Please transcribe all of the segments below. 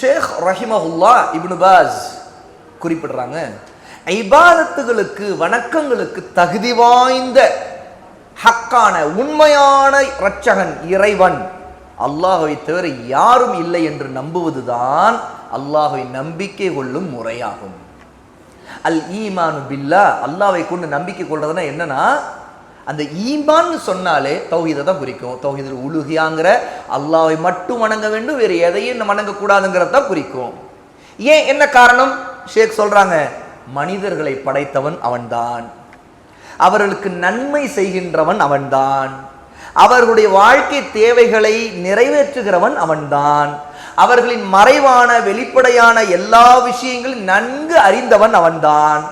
ஷேக் ரஹிமஹுல்லா இப்னு பாஸ் குறிப்பிடுறாங்க. ஐபாதத்துகளுக்கு வணக்கங்களுக்கு தகுதி வாய்ந்த ஹக்கான உண்மையான இரட்சகன் இறைவன் அல்லாஹை தவிர யாரும் இல்லை என்று நம்புவதுதான் அல்லாஹை நம்பிக்கை கொள்ளும் முறையாகும். அல் ஈமானு பில்லா அல்லாவை கொண்டு நம்பிக்கை கொள்றதுன்னா என்னன்னா அந்த ஈமான்னு சொன்னாலே தௌஹீதை தான் குறிக்கும். தௌஹீதில் உலுகியாங்கிற அல்லாவை மட்டும் வணங்க வேண்டும் வேறு எதையும் வணங்கக்கூடாதுங்கிறத தான் குறிக்கும். ஏன் என்ன காரணம்? ஷேக் சொல்கிறாங்க மனிதர்களை படைத்தவன் அவன்தான். அவர்களுக்கு நன்மை செய்கின்றவன் அவன்தான். அவர்களுடைய வாழ்க்கை தேவைகளை நிறைவேற்றுகிறவன் அவன்தான். அவர்களின் மறைவான வெளிப்படையான எல்லா விஷயங்களும் நன்கு அறிந்தவன் அவன்தான்.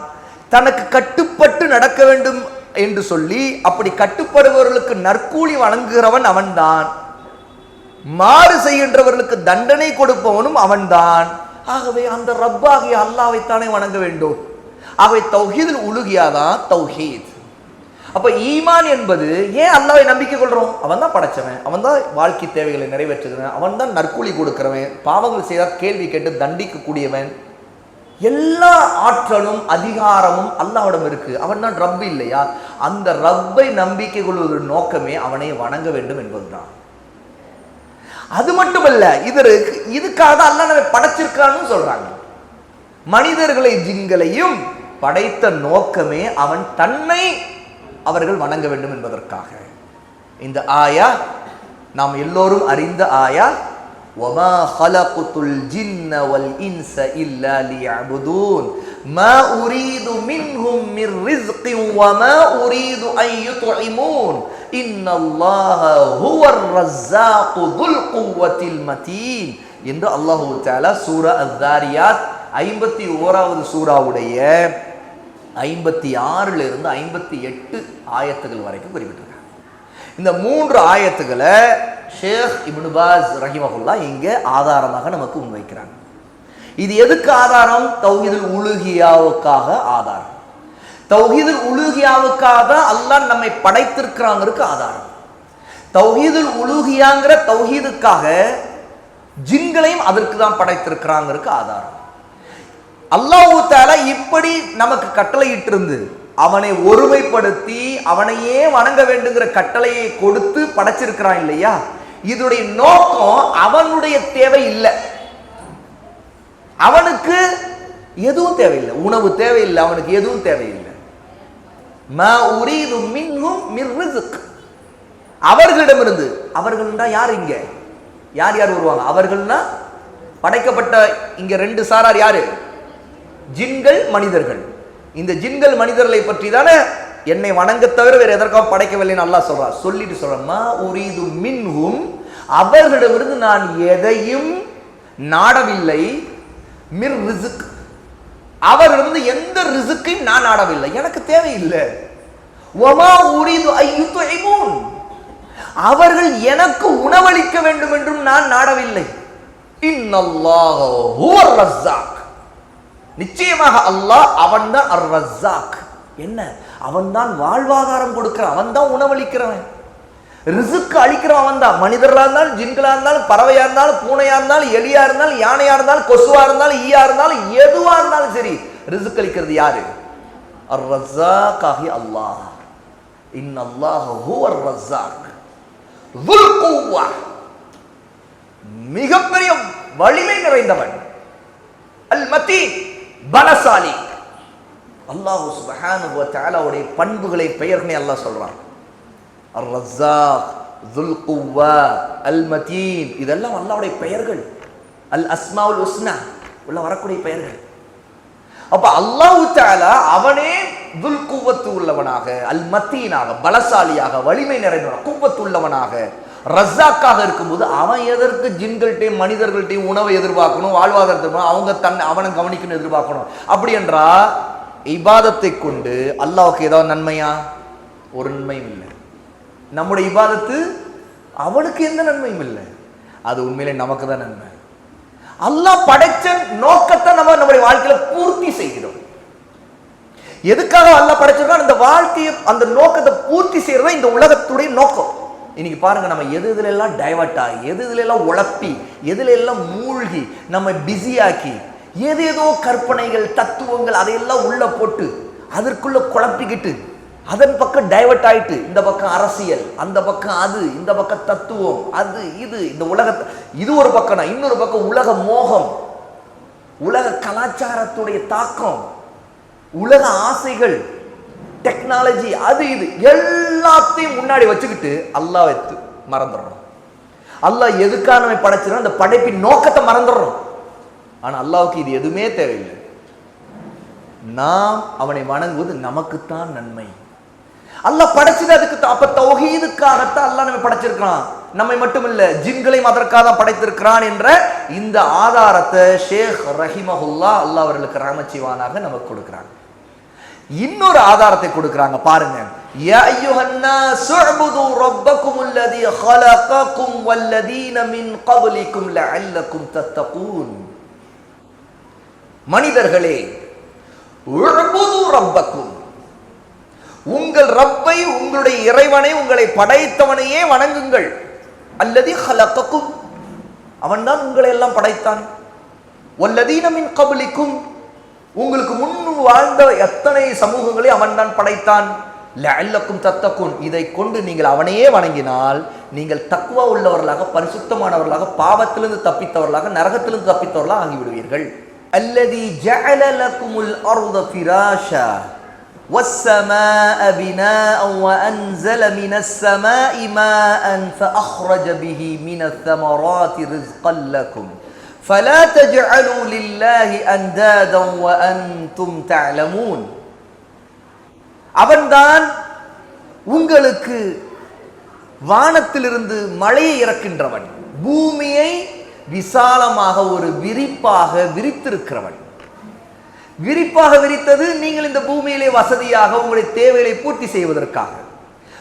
தனக்கு கட்டுப்பட்டு நடக்க வேண்டும் என்று சொல்லி அப்படி கட்டுப்படுபவர்களுக்கு நற்கூலி வழங்குகிறவன் அவன்தான். மாறு செய்கின்றவர்களுக்கு தண்டனை கொடுப்பவனும் அவன்தான். ஆகவே அந்த ரப்பாகிய அல்லாவைத்தானே வணங்க வேண்டும். ஆகவே தௌஹீதில் உலுகியாதான் தௌஹீத். அப்ப ஈமான் என்பது ஏன் அல்லாவை நம்பிக்கை கொள்றோம்? அவன் தான் படைச்சவன். அவன் தான் வாழ்க்கை தேவைகளை நிறைவேற்றுகிறவன். அவன் தான் நற்கூலி கொடுக்கிறவன். பாவங்கள் செய்தால் கேள்வி கேட்டு தண்டிக்க கூடியவன் எல்லா ஆற்றலும் அதிகாரமும் அல்லாவிடம் இருக்கு. அவன் தான் ரப் இல்லையா? அந்த ரப்பை நம்பிக்கை கொள்வதன் நோக்கமே அவனை வணங்க வேண்டும் என்பதுதான். அது மட்டுமல்ல இதற்கு இதுக்காக தான் அல்லாஹ் நம்மை படைச்சிருக்கான்னு சொல்றாங்க. மனிதர்களை ஜிங்களையும் படைத்த நோக்கமே அவன் தன்னை அவர்கள் வணங்க வேண்டும் என்பதற்காக. இந்த ஆயா நாம் எல்லோரும் அறிந்த ஆயா وَمَا خَلَقْتُ الْجِنَّ وَالْإِنسَ إِلَّا لِيَعْبُدُونَ مَا أُرِيدُ مِنْهُمْ مِنْ رِزْقٍ وَمَا أُرِيدُ أَنْ يُطْعِمُونَ إِنَّ اللَّهَ هُوَ الرَّزَّاقُ ذُو الْقُوَّةِ الْمَتِينُ என்று அல்லாஹு தஆலா சூரா அத்-தாரியாத் ஐம்பத்தி ஓராவது சூறாவுடைய ஐம்பத்தி ஆறுல இருந்து ஐம்பத்தி எட்டு ஆயத்துகள் வரைக்கும் குறிப்பிட்டிருக்காங்க இந்த மூன்று ஆயத்துக்களை ஷேக் இப்னுபாஸ் ரஹிமகுல்லா இங்கே ஆதாரமாக நமக்கு முன்வைக்கிறாங்க. இது எதுக்கு ஆதாரம்? தௌஹிதுல் உலுகியாவுக்காக ஆதாரம். தௌஹீதுல் உலுகியாவுக்காக அல்லாஹ் நம்மை படைத்திருக்கிறாங்கிறதுக்கு ஆதாரம். தௌஹீதுல் உலுகியாங்கிற தௌஹீதுக்காக ஜின்களையும் அதற்கு தான் படைத்திருக்கிறாங்கிறதுக்கு ஆதாரம். அல்லாஹு இப்படி நமக்கு கட்டளையிட்டிருந்து அவனை ஒருமைப்படுத்தி அவனையே வணங்க வேண்டுங்கிற கட்டளையை கொடுத்து படைச்சிருக்கிறான் இல்லையா? இதனுடைய நோக்கம் அவனுடைய தேவை இல்லை. அவனுக்கு எதுவும் தேவையில்லை. உணவு தேவையில்லை அவனுக்கு எதுவும் தேவையில்லை. அவர்களிடமிருந்து அவர்கள்னா யார் இங்க? யார் யார் வருவாங்க? அவர்கள்னா படைக்கப்பட்ட இங்க ரெண்டு சாரார் யாரு? ஜின்கள் மனிதர்கள். இந்த ஜின்கள் மனிதர்களை பற்றி தானே என்னை வணங்க தவிர வேறு எதற்காக படைக்கவில்லைன்னு நல்லா சொல்றார் சொல்லிட்டு சொல்றமா உரிது மின்ஹும் அவர்களிடமிருந்து நான் எதையும் நாடவில்லை. மிர் ரிசுக் அவர்களிடமிருந்து எந்த ரிசுக்கையும் நான் நாடவில்லை. எனக்கு தேவையில்லை. ஒமா உரிது ஐயுத்துஐமூன் அவர்கள் எனக்கு உணவளிக்க வேண்டும் என்றும் நான் நாடவில்லை. இன்னல்லாஹ ஹுவர் ரஸ்ஸாக். நிச்சயமாக அல்லாஹ் அவன்தான் அர் ரஸ்ஸாக் என்ன? அவன்தான் வாழ்வாதாரம் கொடுக்கிறான் அவன்தான் உணவளிக்கிறவன். ரிசுக்கு அளிக்கிறவன் அவன் தான் மனிதர்களா இருந்தாலும் ஜின்களா இருந்தாலும் பறவையா இருந்தாலும் பூனையா இருந்தாலும் எலியா இருந்தாலும் யானையா இருந்தாலும் கொசுவா இருந்தாலும் ஈயா இருந்தாலும் எதுவா இருந்தாலும் சரி ரிசுக்கு அளிக்கிறது யாரு? அர் ரஸ்ஸாக் ஆகி அல்லாஹ் இன்னல்லாஹ ஹுவர் ரஸ்ஸாக் துல் மிகப்பெரிய வலிமை நிறைந்தவன். அல் மத்தி பலசாலி. அல்லாஹ் சுபஹானுடைய பண்புகளை பெயர்களை அல்லாஹ் சொல்றான். அர் ரஸாக் துல் குவ்வா அல் மதீன் இதெல்லாம் அல்லாவுடைய பெயர்கள். அல் அஸ்மாவுல் உஸ்னா உள்ள வரக்கூடிய பெயர்கள். அப்ப அல்லாஹ் தாலா அவனே துல் குவத்து உள்ளவனாக அல் மத்தீனாக பலசாலியாக வலிமை நிறைந்தவனாக குவத்து உள்ளவனாக ரஸ்ஸாக்காக இருக்கும்போது அவன் எதற்கு ஜின்கள்கிட்டையும் மனிதர்கள்ட்டையும் உணவை எதிர்பார்க்கணும் வாழ்வாதாரத்தை அவங்க தன்னை அவனை கவனிக்கணும் எதிர்பார்க்கணும். அப்படி என்றா இபாதத்தை கொண்டு அல்லாவுக்கு ஏதாவது நன்மையா? ஒரு நன்மையும் இல்லை. நம்முடைய இபாதத்து அவனுக்கு எந்த நன்மையும் இல்லை. அது உண்மையிலே நமக்கு தான் நன்மை. அல்லாஹ் படைச்ச நோக்கத்தை நம்ம நம்முடைய வாழ்க்கையில பூர்த்தி செய்கிறோம். எதுக்காக அல்லாஹ் படைச்சிருக்கோம் அந்த வாழ்க்கையை அந்த நோக்கத்தை பூர்த்தி செய்யறது இந்த உலகத்துடைய நோக்கம். இன்னைக்கு பாருங்க நம்ம எது இதுல எல்லாம் டைவர்ட் ஆகி எது இதுல எல்லாம் உழப்பி எதுல எல்லாம் மூழ்கி நம்ம பிஸியாக்கி எது ஏதோ கற்பனைகள் தத்துவங்கள் அதையெல்லாம் உள்ள போட்டு அதற்குள்ள குழப்பிக்கிட்டு அதன் பக்கம் டைவர்ட் ஆயிட்டு இந்த பக்கம் அரசியல் அந்த பக்கம் அது இந்த பக்கம் தத்துவம் அது இது இந்த உலகத்தை இது ஒரு பக்கம் இன்னொரு பக்கம் உலக மோகம் உலக கலாச்சாரத்துடைய தாக்கம் உலக ஆசைகள் டெக்னாலஜி அது இது எல்லாத்தையும் முன்னாடி வச்சுக்கிட்டு அல்லாஹ் வைத்து மறந்துடுறோம் அல்லாஹ் எதுக்காக நம்ம படைச்சிடும் அந்த படைப்பின் நோக்கத்தை மறந்துடுறோம் ஆனா அல்லாவுக்கு இது எதுவுமே தேவையில்லை. நாம் அவனை வணங்குவது நமக்குத்தான் நன்மை. அல்லாஹ் படைச்சது அதுக்கு அப்ப தௌஹீதுக்காகத்தான் அல்லாஹ் நம்ம படைச்சிருக்கிறான். நம்மை மட்டும் இல்ல ஜின்களையும் அதற்காக தான் படைத்திருக்கிறான் என்ற இந்த ஆதாரத்தை ஷேக் ரஹிமஹுல்லா அல்லாஹ் அவர்களுக்கு ராமச்சிவானாக நமக்கு கொடுக்கிறாங்க. இன்னொரு ஆதாரத்தை கொடுக்கிறாங்க பாருங்க யா அய்யுஹன்னாஸ் உஅ்புது ரப்பக்கும் அல்லதி خلقكم والذين من قبلكم لعلكم تتقون மனிதர்களே உஅ்புது ரப்பக்கும் உங்கள் ரப்பை உங்களுடைய இறைவனை உங்களை படைத்தவனையே வணங்குங்கள் அல்லதி خلقكم அவன்தான் உங்களை எல்லாம் படைத்தான் வல்லதீன மின் கபலிக்கும் உங்களுக்கு முன் வாழ்ந்த எத்தனை சமூகங்களை அவன்தான் படைத்தான் லஅல்லக்கும் தத்தக்கும் இதை கொண்டு நீங்கள் அவனையே வணங்கினால் நீங்கள் தக்குவா உள்ளவர்களாக பரிசுத்தமானவர்களாக பாவத்திலிருந்து தப்பித்தவர்களாக நரகத்திலிருந்து தப்பித்தவர்களாக ஆகிவிடுவீர்கள் அல்லதி ஜஅல லக்குமுல் அர்த ஃபிராஷா والسماء بناء وأنزل من السماء ماء فأخرج به من الثمرات رزقا لكم فلا تجعلوا لله أندادا وأنتم تعلمون அவன்தான் உங்களுக்கு வானத்திலிருந்து மழையை இறக்கின்றவன் பூமியை விசாலமாக ஒரு விரிப்பாக விரித்திருக்கிறவன் விரிப்பாக விரித்தது நீங்கள் இந்த பூமியிலே வசதியாக உங்களுடைய தேவைகளை பூர்த்தி செய்வதற்காக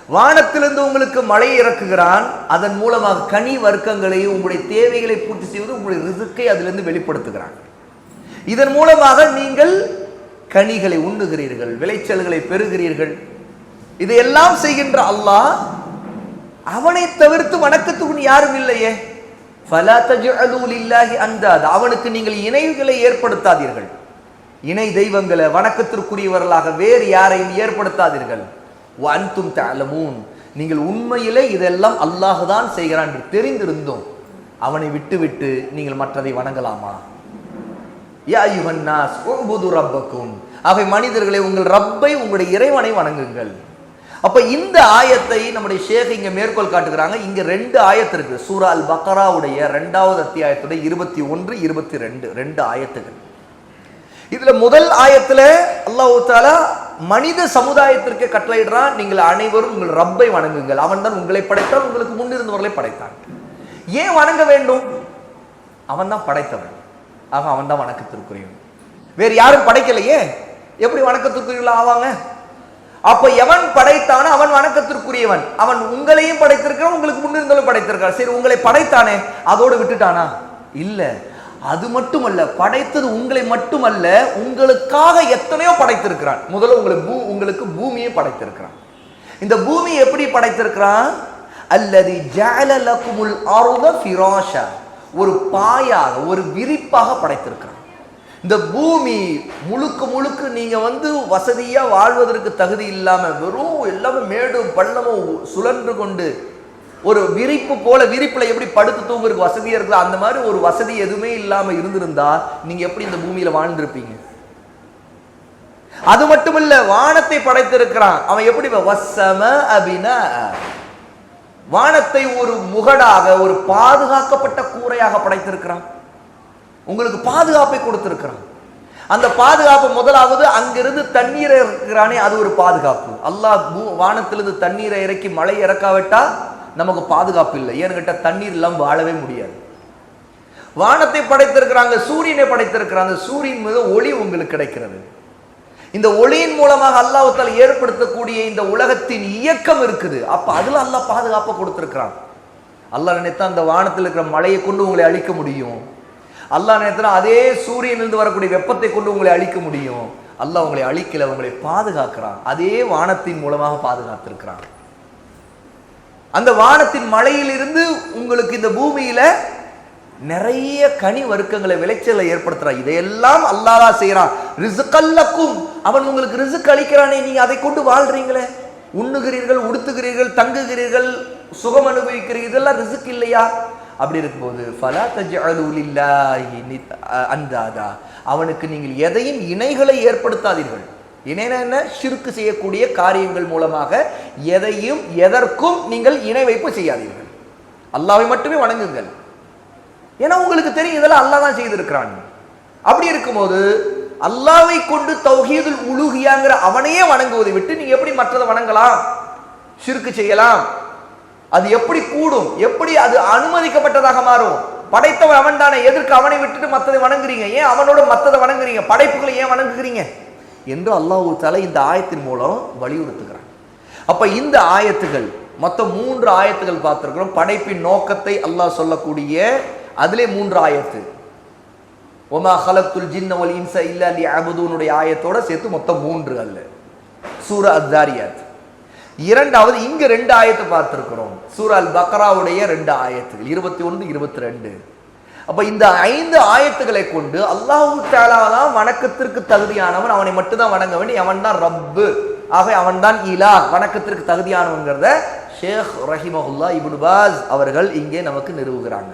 வானத்திலிருந்து உங்களுக்கு மழை இறக்குகிறான். அதன் மூலமாக கனி வர்க்கங்களையும் உங்களுடைய தேவைகளை பூர்த்தி செய்வது உங்களுடைய ரிசுக்கை அதிலிருந்து வெளிப்படுத்துகிறான். இதன் மூலமாக நீங்கள் கனிகளை உண்ணுகிறீர்கள் விளைச்சல்களை பெறுகிறீர்கள். இதையெல்லாம் செய்கின்ற அல்லாஹ் அவனை தவிர்த்து வணக்கத்துக்கு யாரும் இல்லையே. ஃபலா அவனுக்கு நீங்கள் இணைவுகளை ஏற்படுத்தாதீர்கள். இணை தெய்வங்களை வணக்கத்திற்குரியவர்களாக வேறு யாரையும் ஏற்படுத்தாதீர்கள். அன்தும் தலமூன் நீங்கள் உண்மையிலே இதெல்லாம் அல்லாஹ் தான் செய்கிறான் என்று தெரிந்திருந்தோம் அவனை விட்டுவிட்டு நீங்கள் மற்றதை வணங்கலாமா? யா யுவன்னாஸ் உஅ்புது ரப்பக்கும். அவை மனிதர்களை உங்கள் ரப்பை உங்களுடைய இறைவனை வணங்குங்கள். அப்ப இந்த ஆயத்தை நம்முடைய ஷேக் இங்க மேற்கோள் காட்டுகிறாங்க. இங்க ரெண்டு ஆயத்து இருக்கு சூரா அல் பக்கராவுடைய ரெண்டாவது அத்தியாயத்துடைய இருபத்தி ஒன்று இருபத்தி ரெண்டு. ரெண்டு ஆயத்துகள். இதுல முதல் ஆயத்துல அல்லாஹு தாலா மனித சமுதாயத்திற்கு கட்டளையிடுறான் நீங்கள் அனைவரும் உங்கள் ரப்பை வணங்குங்கள். அவன் தான் உங்களை படைத்தான் உங்களுக்கு முன்னிருந்தவர்களை படைத்தான். ஏன் வணங்க வேண்டும்? அவன் தான் படைத்தவன். ஆக அவன் தான் வணக்கத்திற்குரியவன். வேறு யாரும் படைக்கலையே? எப்படி வணக்கத்திற்குரியவர்களா ஆவாங்க? அப்ப எவன் படைத்தானோ அவன் வணக்கத்திற்குரியவன். அவன் உங்களையும் படைத்திருக்கிறான் உங்களுக்கு முன்னிருந்தவர்களும் படைத்திருக்கான் சரி உங்களை படைத்தானே? அதோடு விட்டுட்டானா? இல்ல. அது மட்டுமல்ல படைத்தது உங்களை மட்டுமல்ல உங்களுக்காக எத்தனையோ படைத்திருக்கிறான். முதல்ல உங்களை பூ உங்களுக்கு பூமியை படைத்திருக்கிறான். இந்த பூமி எப்படி படைத்திருக்கிறான்? அல்லது ஜஅலலகுமுல் அருத ஃபிராஷா. ஒரு பாயாக ஒரு விரிப்பாக படைத்திருக்கிறான். இந்த பூமி முழுக்க முழுக்க நீங்கள் வந்து வசதியாக வாழ்வதற்கு தகுதி இல்லாமல் வெறும் எல்லாமே மேடும் பள்ளமும் சுழன்று கொண்டு ஒரு விரிப்பு போல விரிப்புல எப்படி படுத்து தூங்குறதுக்கு வசதியா இருக்குதோ அந்த மாதிரி ஒரு வசதி எதுவுமே இல்லாம இருந்திருந்தா நீங்க எப்படி இந்த பூமியில வாழ்ந்திருப்பீங்க? அது மட்டும் இல்ல வானத்தை படைத்திருக்கிறான். அவன் எப்படி வசம அபினா. வானத்தை ஒரு முகடாக ஒரு பாதுகாக்கப்பட்ட கூரையாக படைத்திருக்கிறான். உங்களுக்கு பாதுகாப்பை கொடுத்திருக்கிறான். அந்த பாதுகாப்பு முதலாவது அங்கிருந்து தண்ணீரை இறக்குறானே அது ஒரு பாதுகாப்பு. அல்லாஹ் வானத்திலிருந்து தண்ணீரை இறக்கி மழை இறக்காவிட்டா நமக்கு பாதுகாப்பு இல்லை. ஏன்னு கேட்டால் தண்ணீர் இல்லாமல் வாழவே முடியாது. வானத்தை படைத்திருக்கிறாங்க சூரியனை படைத்திருக்கிறாங்க சூரியன் மீது ஒளி உங்களுக்கு கிடைக்கிறது. இந்த ஒளியின் மூலமாக அல்லாஹத்தால் ஏற்படுத்தக்கூடிய இந்த உலகத்தின் இயக்கம் இருக்குது. அப்ப அதுல அல்லாஹ் பாதுகாப்பை கொடுத்திருக்கிறான். அல்லாஹ் நினைத்தா அந்த வானத்தில் இருக்கிற மழையை கொண்டு உங்களை அழிக்க முடியும். அல்லாஹ் நினைத்தா அதே சூரியனிலிருந்து வரக்கூடிய வெப்பத்தை கொண்டு உங்களை அழிக்க முடியும். அல்லாஹ் உங்களை அழிக்கல உங்களை பாதுகாக்கிறான். அதே வானத்தின் மூலமாக பாதுகாத்திருக்கிறான். அந்த வானத்தின் மழையிலிருந்து உங்களுக்கு இந்த பூமியில நிறைய கனி வர்க்கங்களை விளைச்சலை ஏற்படுத்துறான். இதையெல்லாம் அல்லாஹ் செய்யறான் ரிசுக்கல்லக்கும் அவன் உங்களுக்கு ரிசுக் அளிக்கிறானே நீங்க அதை கொண்டு வாழ்றீங்களே. உண்ணுகிறீர்கள் உடுத்துகிறீர்கள் தங்குகிறீர்கள் சுகம் அனுபவிக்கிறீர்கள் இதெல்லாம் ரிசுக் இல்லையா? அப்படி இருக்கும்போது ஃபலா தஜ்அலு அ- அந்தாதா. அவனுக்கு நீங்கள் எதையும் இணைகளை ஏற்படுத்தாதீர்கள். என்னென்ன சிறுக்கு செய்யக்கூடிய காரியங்கள் மூலமாக எதையும் எதற்கும் நீங்கள் இணை வைப்பு செய்யாதீர்கள். அல்லாவை மட்டுமே வணங்குங்கள். ஏன்னா உங்களுக்கு தெரியும் இதெல்லாம் அல்லாஹ் தான் செய்திருக்கிறான். அப்படி இருக்கும்போது அல்லாவை கொண்டு தௌஹீதுல் உலுகியாங்கிற அவனையே வணங்குவதை விட்டு நீங்க எப்படி மற்றதை வணங்கலாம்? சிறுக்கு செய்யலாம். அது எப்படி கூடும்? எப்படி அது அனுமதிக்கப்பட்டதாக மாறும்? படைத்தவன் அவன் தானே எதற்கு அவனை விட்டுட்டு மற்றதை வணங்குறீங்க? ஏன் அவனோட மற்றதை வணங்குறீங்க? படைப்புகளை ஏன் வணங்குகிறீங்க? என்று அல்லாஹ் தஆலா இந்த ஆயத்தின் மூலம் வலியுறுத்துகிறான். அப்போ இந்த ஆயத்துகள் மொத்தம் மூன்று ஆயத்துகள் பார்த்துருக்குறோம். படைப்பின் நோக்கத்தை அல்லாஹ் சொல்லக்கூடிய அதிலே மூன்று ஆயத்து. ஒமா ஹலத்துல் ஜின்ன வல் இன்ச இல்லா அமதுனுடைய ஆயத்தோட சேர்த்து மொத்தம் மூன்று அல்ல. சூரா அத்தாரியாத் இரண்டாவது இங்கு ரெண்டு ஆயத்தை பார்த்திருக்கிறோம். சூர அல் பக்ராவுடைய ரெண்டு ஆயத்துகள் இருபத்தி ஒன்று இருபத்தி ரெண்டு. அப்போ இந்த ஐந்து ஆயத்துக்களை கொண்டு அல்லாஹூ தாலா தான் வணக்கத்திற்கு தகுதியானவன் அவனை மட்டும்தான் வணங்க வேண்டிய அவன் தான் ரப்பு. ஆக அவன் தான் இலா வணக்கத்திற்கு தகுதியானவன்கிறத ஷேக் ரஹிமஹுல்லா இபுன் பாஸ் அவர்கள் இங்கே நமக்கு நிறுவுகிறாங்க.